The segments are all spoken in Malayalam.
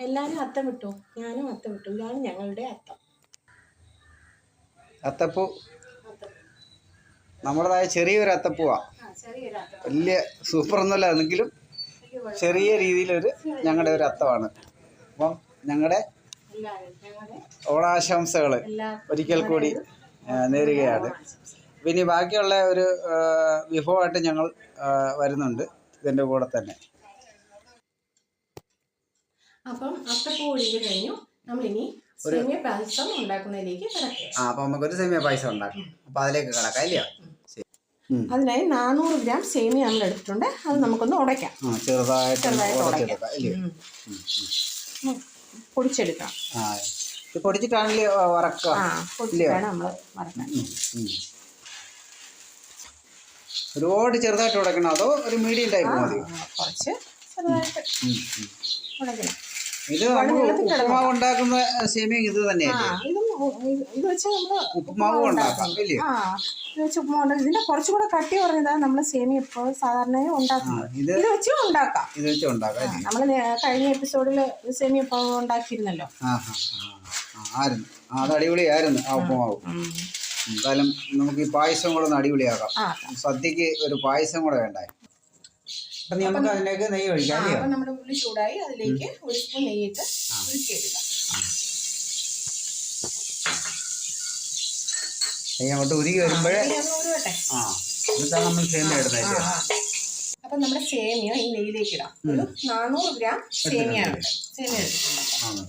എല്ലാരും അത്തം വിട്ടു. ഞാനും അത്തം വിട്ടു. ഇതാണ് ഞങ്ങളുടെ അത്തം. അത്തപ്പൂ. നമ്മുടേതായ ചെറിയൊരു അത്തപ്പൂവാ. വലിയ സൂപ്പർ ഒന്നുമല്ല എന്നെങ്കിലും ചെറിയ രീതിയിലൊരു ഞങ്ങളുടെ ഒരു അത്തമാണ്. അപ്പം ഞങ്ങളുടെ ഓണാശംസകൾ ഒരിക്കൽ കൂടി നേരുകയാണ്. പിന്നെ ബാക്കിയുള്ള ഒരു വിഭവമായിട്ട് ഞങ്ങൾ വരുന്നുണ്ട്. ഇതിന്റെ കൂടെ തന്നെ. അപ്പം അത്ര ഒഴികെ കഴിഞ്ഞു നമ്മളിനി സേമിയ പായസം ഉണ്ടാക്കുന്നതിലേക്ക് കിടക്കുക. ആ അപ്പം നമുക്കൊരു സേമിയ പായസം ഉണ്ടാക്കാം. അപ്പം അതിലേക്ക് കിടക്കാം ഇല്ല അതിനായി നാനൂറ് ഗ്രാം സേമിയ നമ്മൾ എടുത്തിട്ടുണ്ട്. അത് നമുക്കൊന്ന് ഉടയ്ക്കാം. ചെറുതായിട്ട്. പൊടിച്ചെടുക്കാം. ആ ഇത് പൊടിച്ചിട്ടാണെങ്കിൽ വറക്കുക? ആ പൊടിച്ചിട്ടാണ് നമ്മൾ വറക്കാൻ. ഒരുപാട് ചെറുതായിട്ട് ഉടക്കണം അതോ ഒരു മീഡിയം ടൈപ്പ് മതി കുറച്ച് ചെറുതായിട്ട് ഉം, ഉം. ഉടയ്ക്കണം. ഇത് ഉപ്പുമാവ് ഉണ്ടാക്കുന്ന സേമിയ ഇത് തന്നെയാണ് ഇതും ഉ- ഇത് ഇത് വെച്ച് നമ്മൾ ഉപ്പുമാവ് ഉണ്ടാക്കാം അല്ലേ? ആ ഇത് വെച്ച് ഉപ്പുമാവ് ഉണ്ടാക്കും. ഇതിന്റെ കുറച്ചുകൂടെ കട്ടി പറഞ്ഞതാണ് നമ്മൾ സേമിയ ഇപ്പോൾ സാധാരണ നമ്മൾ ഉണ്ടാക്കുന്നത്. ഇത് ഇത് വെച്ച് ഉണ്ടാക്കാം. ഇത് വെച്ച് ഉണ്ടാക്കാം നമ്മൾ കഴിഞ്ഞ എപ്പിസോഡിൽ സേമിയ ഇപ്പോൾ ഉണ്ടാക്കിയിരുന്നല്ലോ. ആയിരുന്നു. അത് അടിപൊളിയായിരുന്നു ആ ഉപ്പുമാവ്. എന്തായാലും നമുക്ക് ഈ പായസം കൂടെ ഒന്ന് അടിപൊളിയാക്കാം. സദ്യക്ക് ഒരു പായസം കൂടെ വേണ്ടേ അപ്പം നമുക്ക് അതിലേക്ക് നെയ്യ് ഒഴിക്കാം അപ്പൊ നമ്മുടെ ഉള്ളി ചൂടായി അതിലേക്ക് ഒരു സ്പൂൺ നെയ്യിട്ട് ഉരുക്കിയെടുക്കാം. നെയ്യ് അങ്ങോട്ട് ഉരുകി വരുമ്പോഴേ ആ എന്നിട്ടാണ് നമ്മൾ സേമിയ ഇടുന്നത് അപ്പൊ നമ്മുടെ സേമിയ ഈ നെയ്യിലേക്ക് ഇടാം. ഒരു നാനൂറ് ഗ്രാം സേമിയ ഉണ്ട് സേമിയ എടുത്തിട്ടുണ്ട്.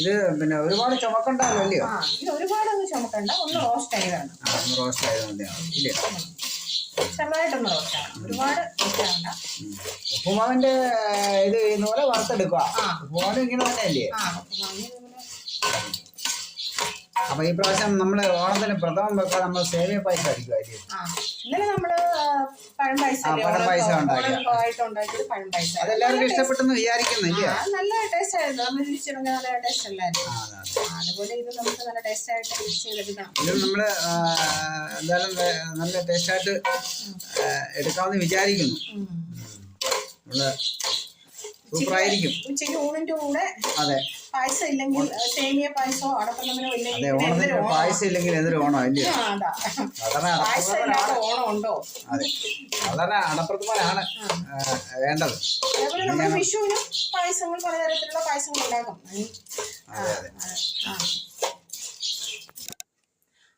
ഇത് പിന്നെ ഒരുപാട് ചുമക്കണ്ടല്ലോ അല്ലയോ? ഇത് ഒരുപാടൊന്നും ചുമക്കണ്ട ഒന്ന് റോസ്റ്റ് ആയതാണ് റോസ്റ്റ് ആയത് മതിയാവും ഇല്ലേ? ചെറുതായിട്ടൊന്ന് റോസ്റ്റ് ആവണം ഒരുപാട്. ഉപ്പുമാവിന്റെ ഇത് ചെയ്യുന്ന പോലെ വറുത്തെടുക്കുക ഉപ്പുമാവ് ഇങ്ങനെ തന്നെയല്ലേ? ആ അപ്പൊ ഈ പ്രാവശ്യം നമ്മൾ ഓണത്തിന് പ്രഥമം വെക്കാൻ നമ്മൾ സേവിയ പൈസ അടിക്കുമായിരിക്കും ഇന്നലെ നമ്മൾ ആ, പഴം പായസം ആ, പഴം പായസം ഉണ്ടാക്കിയത് പഴം പായസം അതെല്ലാവർക്കും ഇഷ്ടപ്പെട്ടെന്ന് വിചാരിക്കുന്നു നല്ല ടേസ്റ്റ് ആയിരുന്നു നല്ല ടേസ്റ്റ് അല്ലായിരുന്നു അതുപോലെ ഇത് നമുക്ക് നല്ല ടേസ്റ്റ് ആയിട്ട് ചെയ്തെടുക്കണം നമ്മൾ എന്തായാലും നല്ല ടേസ്റ്റായിട്ട് എടുക്കാമെന്ന് വിചാരിക്കുന്നു. നമ്മൾ സൂപ്പറായിരിക്കും ഉച്ചയ്ക്ക് ഊണിന്റെ കൂടെ അതെ പായസം ഇല്ലെങ്കിൽ സേമിയ എന്തൊരു ഓണം? പായസം ഇല്ലെങ്കിൽ എന്തൊരു ഓണം? അല്ലേ ആ, അതാ. സാധാരണ പായസം ഇല്ലാത്ത ഓണം ഉണ്ടോ? അതെ. വേണ്ടത്. അതേപോലെ വിഷുവിനും പായസങ്ങൾ പലതരത്തിലുള്ള പായസങ്ങൾ ഉണ്ടാക്കും.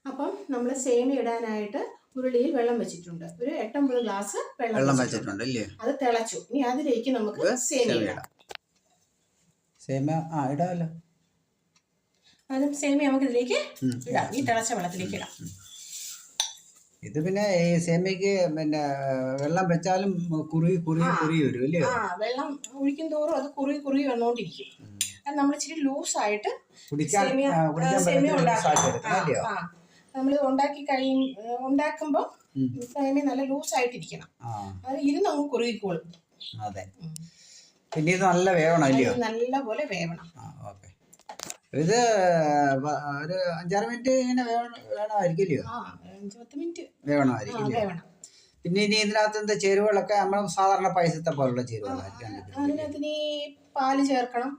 അപ്പം നമ്മൾ സേമിയ ഇടാനായിട്ട് ഉരുളിയിൽ വെള്ളം വെച്ചിട്ടുണ്ട്. ഒരു എട്ടൊമ്പത് ഗ്ലാസ് വെള്ളം വെച്ചിട്ടുണ്ട്. അത് തിളച്ചു. ഇനി അതിലേക്ക് നമുക്ക് സേമിയ ഇടാം. ഇടാം. സേമിയ ആ ഇടാമല്ലോ അതും സേമിയ നമുക്ക് ഇതിലേക്ക്. ഇടാം. ഈ തിളച്ച വെള്ളത്തിലേക്ക് ഇടാം. ഇത് പിന്നെ ഈ സേമിയക്ക് പിന്നെ വെള്ളം വെച്ചാലും കുറി കുറി കുറി വരും അല്ലേ? ആ വെള്ളം ഒഴിക്കും തോറും അത് കുറി കുറി വന്നുകൊണ്ടിരിക്കും അത് നമ്മൾ ഇച്ചിരി ലൂസായിട്ട് കുടിക്കാൻ സേമിയ കുടിക്കാൻ സേമിയ ഉണ്ടാക്കാം. നമ്മൾ ഉണ്ടാക്കി കഴിയും ഉണ്ടാക്കുമ്പോൾ. സേമിയ നല്ല ലൂസായിട്ടിരിക്കണം. അത് ഇരുന്ന് അങ്ങ് കുറുകിക്കോളും. അതെ. പിന്നെ ഇത് നല്ല വേവണം അല്ലയോ നല്ല നല്ലപോലെ വേവണം. ആ ഓക്കെ. ഇത് ഒരു അഞ്ചാറ് മിനിറ്റ് ഇങ്ങനെ വേണമായിരിക്കില്ലയോ വേണമായിരിക്കും പിന്നെ ഇനി ഇതിനകത്ത് എന്താ ചേരുവകളൊക്കെ നമ്മൾ സാധാരണ പൈസത്തെ പോലുള്ള ചേരുവകളായിരിക്കും അതിനകത്ത് ഇനി പാൽ ചേർക്കണം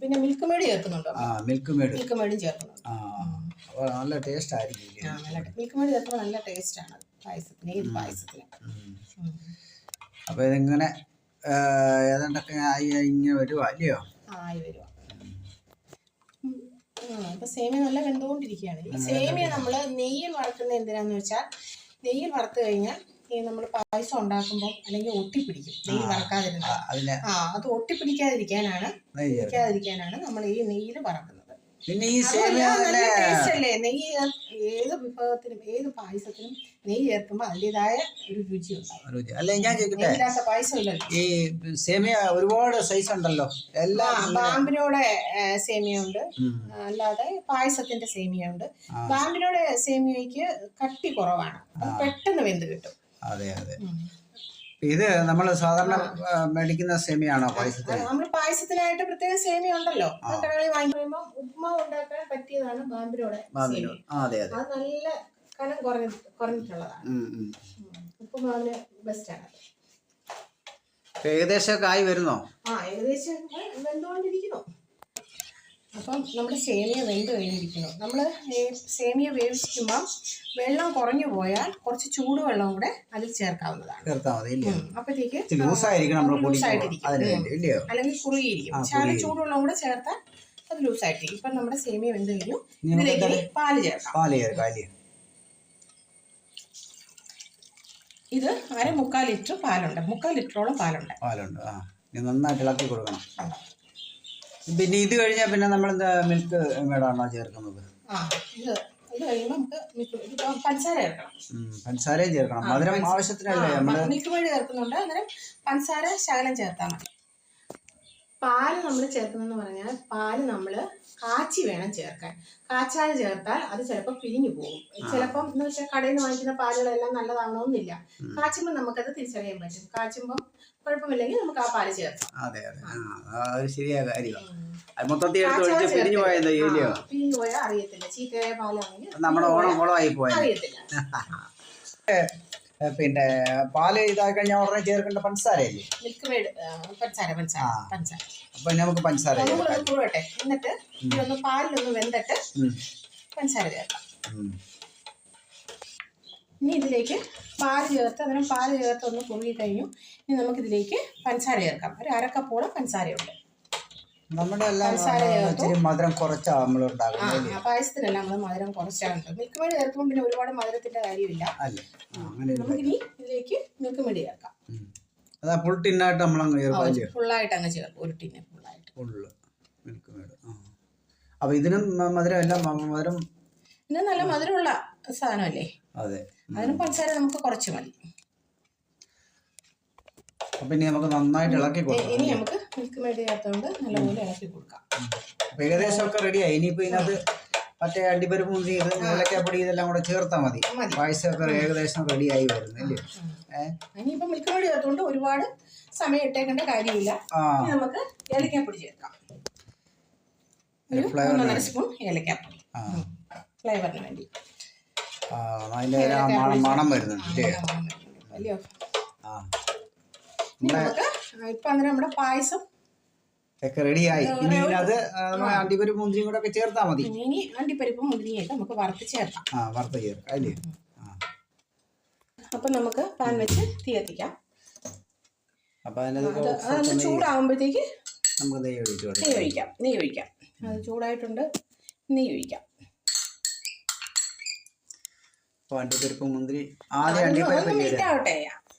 പിന്നെ മിൽക്ക് മേഡ് ചേർക്കുന്നുണ്ടോ? ആ മിൽക്ക് മേഡ് മിൽക്ക് മേഡും ചേർക്കണം ആ നല്ല ടേസ്റ്റ് ആയിരിക്കും മിൽക്ക് മേഡ് ചേർക്കുമ്പോൾ നല്ല ടേസ്റ്റ് ആണ് പായസത്തിന് ഏത് പായസത്തിന്. അപ്പോൾ ഇതിങ്ങനെ ഏതാണ്ടൊക്കെ ആയി ഇങ്ങനെ വരുവാ അല്ലയോ? ആയി വരുക അപ്പൊ സേമിയ നല്ല വെന്തുകൊണ്ടിരിക്കുകയാണ്. ഈ സേമിയ നമ്മൾ നെയ്യിൽ വറുക്കുന്നത് എന്തിനാന്ന് വെച്ചാൽ നെയ്യിൽ വറുത്ത് കഴിഞ്ഞാൽ ഈ നമ്മൾ പായസം ഉണ്ടാക്കുമ്പോൾ അല്ലെങ്കിൽ ഒട്ടിപ്പിടിക്കും. നെയ്യ് വറക്കാതിരുന്നാൽ. ആ അത് ഒട്ടിപ്പിടിക്കാതിരിക്കാനാണ് പിടിക്കാതിരിക്കാനാണ് നമ്മൾ ഈ നെയ്യിൽ വറക്കുന്നത്. പിന്നെ ഈ സേമിയ നെയ്യ് ഏത് വിഭവത്തിനും ഏത് പായസത്തിനും നെയ്യ് ചേർക്കുമ്പോൾ അതിന്റെതായ ഒരു രുചി ഉണ്ടാവും. രുചി. അല്ല ഞാൻ ചോദിക്കട്ടെ പായസം ഈ സേമിയ ഒരുപാട് സൈസ് ഉണ്ടല്ലോ. എല്ലാ ബാമ്പിനോടെ സേമിയ ഉണ്ട് അല്ലാതെ പായസത്തിന്റെ സേമിയ ഉണ്ട്. ബാമ്പിനോടെ സേമിയയ്ക്ക് കട്ടി കുറവാണ്. അത് പെട്ടെന്ന് വെന്ത് കിട്ടും. അതെ അതെ. ഇത് നമ്മൾ സാധാരണ മേടിക്കുന്ന സേമിയാണോ പായസത്തിന് നമ്മൾ പായസത്തിനായിട്ട് പ്രത്യേക സേമിയ ഉണ്ടല്ലോ കടകളിൽ വാങ്ങിക്കുമ്പോൾ ഉപ്മാവ് ഉണ്ടാക്കാൻ പറ്റിയതാണ് ബാമ്പിനോടെ അതെ അതെ. അത് നല്ല കനം കുറഞ്ഞ കുറഞ്ഞിട്ടുള്ളതാണ്. ഉം, ആണ്. ബെസ്റ്റ് ഉപ്പുമാവിന് ബെസ്റ്റാണ് കായ് വരുന്നോ? ആ ഏകദേശം വെന്തുകൊണ്ടിരിക്കുന്നു അപ്പം നമ്മുടെ സേമിയ വെന്ത് കഴിഞ്ഞിരിക്കുന്നു. നമ്മൾ സേമിയ വേവിക്കുമ്പം വെള്ളം കുറഞ്ഞു പോയാൽ കുറച്ച് ചൂടുവെള്ളം കൂടെ അതിൽ ചേർക്കാവുന്നതാണ്. അപ്പോഴത്തേക്ക് അല്ലെങ്കിൽ കുറുകിയിരിക്കും. ആ, അത്. ചൂടുവെള്ളം കൂടെ ചേർത്താൽ അത് ലൂസായിട്ടിരിക്കും ഇപ്പം നമ്മുടെ സേമിയ വെന്ത് കഴിഞ്ഞു. ഇതിലേക്ക്? പാൽ ചേർക്കാം. പാൽ ചേർക്കാം ഇത് അര മുക്കാൽ ലിറ്റർ പാലുണ്ട്. മുക്കാൽ ലിറ്ററോളം പാലുണ്ട്. പാലുണ്ട് നന്നായിട്ട് ഇളക്കി കൊടുക്കണം. പിന്നെ ഇത് കഴിഞ്ഞാൽ പിന്നെ നമ്മൾ എന്താ മിൽക്ക് മേടാണോ ചേർക്കുന്നത് പഞ്ചസാരയും ചേർക്കണം. മധുരം ആവശ്യത്തിനല്ലേ നമ്മൾ മിൽക്ക് മേഡ് ചേർക്കുന്നുണ്ട്. അന്നേരം പഞ്ചസാര ശകലം ചേർത്താൽ മതി. പാൽ നമ്മൾ ചേർക്കുന്നതെന്ന് പറഞ്ഞാൽ പാൽ നമ്മൾ കാച്ചി വേണം ചേർക്കാൻ. കാച്ചാതെ ചേർത്താൽ അത് ചിലപ്പോൾ പിരിഞ്ഞു പോകും. ചിലപ്പം എന്ന് വെച്ചാൽ കടയിൽ നിന്ന് വാങ്ങിക്കുന്ന പാലുകളെല്ലാം നല്ലതാണോന്നില്ല കാച്ചുമ്പോൾ നമുക്കത് തിരിച്ചറിയാൻ പറ്റും. കാച്ചുമ്പോൾ കുഴപ്പമില്ലെങ്കിൽ നമുക്ക് ആ പാൽ ചേർക്കാം. അതെ അതെ. ശരിയായ കാര്യമാണ് മൊത്തത്തിൽ എടുത്ത് ഒഴിച്ച് പിരിഞ്ഞു പോയത് ഇല്ലയോ പിരിഞ്ഞു പോയാൽ അറിയത്തില്ല. ചീത്തയായ പാലാണെങ്കിൽ നമ്മുടെ ഓണം പോയത് അറിയത്തില്ല. പിന്നെ പാൽ ഇതായി കഴിഞ്ഞാൽ ഉടനെ ചേർക്കേണ്ട പഞ്ചസാരയല്ലേ മിൽക്ക് പഞ്ചസാര പഞ്ചസാര ആ. പഞ്ചസാര. അപ്പൊ നമുക്ക് പഞ്ചസാര ചേർക്കാം നമ്മളൊന്ന് കുറുവട്ടെ എന്നിട്ട് ഇതൊന്ന് പാലിലൊന്ന് വെന്തിട്ട് ഉം, പഞ്ചസാര ചേർക്കാം. ഉം. ഇനി ഇതിലേക്ക് പാൽ ചേർത്ത് അന്നേരം പാൽ ചേർത്ത് ഒന്ന് കുറുകി കഴിഞ്ഞു. ഇനി നമുക്കിതിലേക്ക് പഞ്ചസാര ചേർക്കാം. ഒരു അരക്കപ്പോളം പഞ്ചസാരയുണ്ട്. നമ്മുടെ എല്ലാം. ഇച്ചിരി മധുരം കുറച്ചാണ് നമ്മൾ ഉണ്ടാക്കുന്നത് ആ പായസത്തിനെല്ലാം നമ്മൾ മധുരം കുറച്ചാണ് മിൽക്ക് മേഡ് ചേർക്കുമ്പോൾ പിന്നെ ഒരുപാട് മധുരത്തിന്റെ കാര്യമില്ല. അല്ല? അങ്ങനെ നമുക്കിനി ഇതിലേക്ക് മിൽക്ക് മേഡ് ചേർക്കാം. അതാ ഫുൾ ടിന്നായിട്ട് ചേർക്കാം ഫുൾ ഫുള്ളായിട്ട് അങ്ങ് ചേർക്കും. ഒരു ടീനെ ഫുള്ളായിട്ട് ഫുള്ള് മിൽക്ക് മേഡ് ആ. അപ്പൊ ഇതിനും മധുരം എല്ലാം മധുരം ഇത് നല്ല മധുരമുള്ള സാധനമല്ലേ? അതെ. അതിന് പഞ്ചസാര നമുക്ക് കുറച്ച് മതി. അപ്പൊ ഇനി നമുക്ക് നന്നായിട്ട് ഇളക്കി ഇനി നമുക്ക് മിൽക്ക് മേഡ് ചേർത്തുകൊണ്ട് നല്ലപോലെ ഇളക്കി കൊടുക്കാം. ഏകദേശം ഒക്കെ റെഡിയായി ഇനിയിപ്പോ ഇതിനകത്ത് മറ്റേ അണ്ടിപ്പരിപ്പ് മുന്തി ഇത് ഏലക്കാപ്പൊടി ഇതെല്ലാം കൂടെ ചേർത്താൽ മതി. പായസമൊക്കെ ഏകദേശം റെഡിയായി വരുന്നല്ലേ ഇനിയിപ്പോൾ മിൽക്ക് മേഡ് ചേർത്തുകൊണ്ട് ഒരുപാട് സമയം ഇട്ടേക്കേണ്ട കാര്യമില്ല. നമുക്ക് ഏലക്കാപ്പൊടി ചേർക്കാം. ഒരു ഫ്ലേവർ മൂന്നര സ്പൂൺ ഏലക്കാപ്പൊടി ആ. ഫ്ലേവറിന് വേണ്ടി. മണം വരുന്നുണ്ട് ആ നമുക്ക് ഇപ്പൊ നമ്മുടെ പായസം ഒക്കെ റെഡിയായി. ഇനി ഇതിനകത്ത് അണ്ടിപ്പരിപ്പ് മുന്തിരിയും കൂടെ ഒക്കെ ചേർത്താൽ മതി. ഇനി അണ്ടിപ്പരിപ്പും മുന്തിരിയായിട്ട് നമുക്ക് വറുത്ത് ചേർക്കാം. ആ വറുത്ത് ചേർക്കാം. അല്ലേ? അപ്പൊ നമുക്ക് പാൻ വെച്ച് തീ കത്തിക്കാം. അപ്പൊ ചൂടാകുമ്പോഴത്തേക്ക് നമുക്ക് നെയ്യ് ഒഴിച്ചു നെയ്യ് ഒഴിക്കാം നെയ്യ് ഒഴിക്കാം. അത് ചൂടായിട്ടുണ്ട് നെയ്യ് ഒഴിക്കാം. അണ്ടിപ്പരിപ്പ് മുന്തിരി ആദ്യം അണ്ടിപ്പരിപ്പ്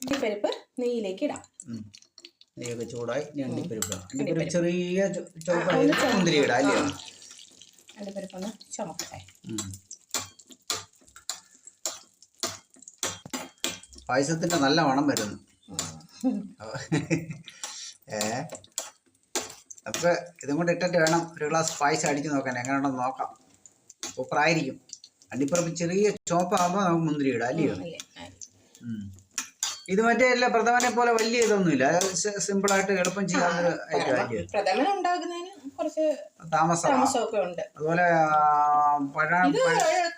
അണ്ടിപ്പരിപ്പ് നെയ്യിലേക്ക് ഇടാം. നെയ്യൊക്കെ ചൂടായി അണ്ടിപ്പരിപ്പ്. അണ്ടിപ്പരിപ്പ് ചെറിയ മുന്തിരി ഇടാം അല്ലേ? അണ്ടിപ്പരിപ്പ് ഒന്ന് ചുമക്കട്ടെ. പായസത്തിന്റെ നല്ല മണം വരുന്നു. ഏ? അപ്പൊ ഇതും കൂടെ ഇട്ടിട്ട് വേണം ഒരു ഗ്ലാസ് പായസം അടിച്ച് നോക്കാൻ. എങ്ങനെയുണ്ടെന്ന് നോക്കാം. സൂപ്പറായിരിക്കും. അണ്ടിപ്പറപ്പ് ചെറിയ ചോപ്പാകുമ്പോൾ നമുക്ക് മുന്തിരി ഇടാം അല്ലയോ. ഇത് മറ്റേ അല്ല പ്രഥമനെ പോലെ വലിയ ഇതൊന്നുമില്ല. സിമ്പിൾ ആയിട്ട് എളുപ്പം ചെയ്യാൻ പ്രഥമൻ ഉണ്ടാക്കുന്നതിന് കുറച്ച് താമസമാണ് താമസമൊക്കെ ഉണ്ട്. അതുപോലെ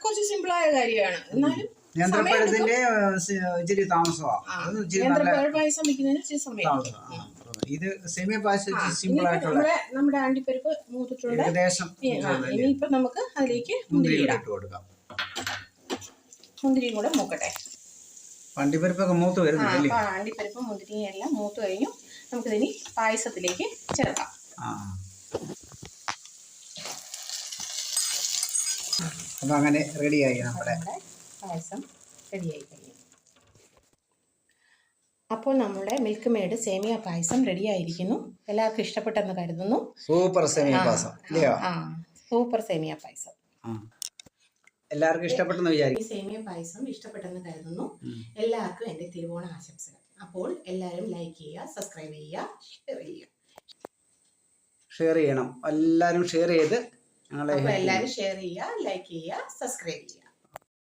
കുറച്ച് സിമ്പിളായ കാര്യമാണ്. എന്നാലും നേന്ത്രപ്പഴത്തിന്റെ സി- ഇച്ചിരി താമസമാണ് ഇത് സെമി പായസം സിമ്പിൾ ആയിട്ടുള്ള നമ്മുടെ ആണ്ടിപ്പരിപ്പ് മൂത്തിട്ടുണ്ട്. ഏകദേശം ഇനിയിപ്പോ നമുക്ക് അതിലേക്ക് മുന്തിരി മുന്തിരി ഇട്ട് കൊടുക്കാം. മുന്തിരിയും കൂടെ മൂക്കട്ടെ. വണ്ടിപ്പരിപ്പൊക്കെ മൂത്ത് വരുന്നു വരുന്നുണ്ട് മുന്തിരിങ്ങ എല്ലാം മൂത്ത് കഴിഞ്ഞു. നമുക്കിതിനി പായസത്തിലേക്ക് ചേർക്കാം. അപ്പൊ അങ്ങനെ റെഡിയായി നമ്മുടെ പായസം റെഡിയായി കഴിഞ്ഞു. അപ്പോൾ നമ്മുടെ മിൽക്ക് മേഡ് സേമിയ പായസം റെഡിയായിരിക്കുന്നു എല്ലാവർക്കും ഇഷ്ടപ്പെട്ടെന്ന് കരുതുന്നു. Super semiya payasam super semiya payasam. എല്ലാവർക്കും ഇഷ്ടപ്പെട്ടെന്ന് വിചാരിക്കും. സേമിയ പായസം ഇഷ്ടപ്പെട്ടെന്ന് കരുതുന്നു. എല്ലാവർക്കും എന്റെ തിരുവോണ ആശംസകൾ. അപ്പോൾ എല്ലാവരും ലൈക്ക് ചെയ്യുക സബ്സ്ക്രൈബ് ചെയ്യുക ഷെയർ ചെയ്യുക. ഷെയർ ചെയ്യണം. എല്ലാവരും ഷെയർ ചെയ്ത് ഞങ്ങളെ എല്ലാവരും ഷെയർ ചെയ്യുക ലൈക്ക് ചെയ്യുക സബ്സ്ക്രൈബ് ചെയ്യുക.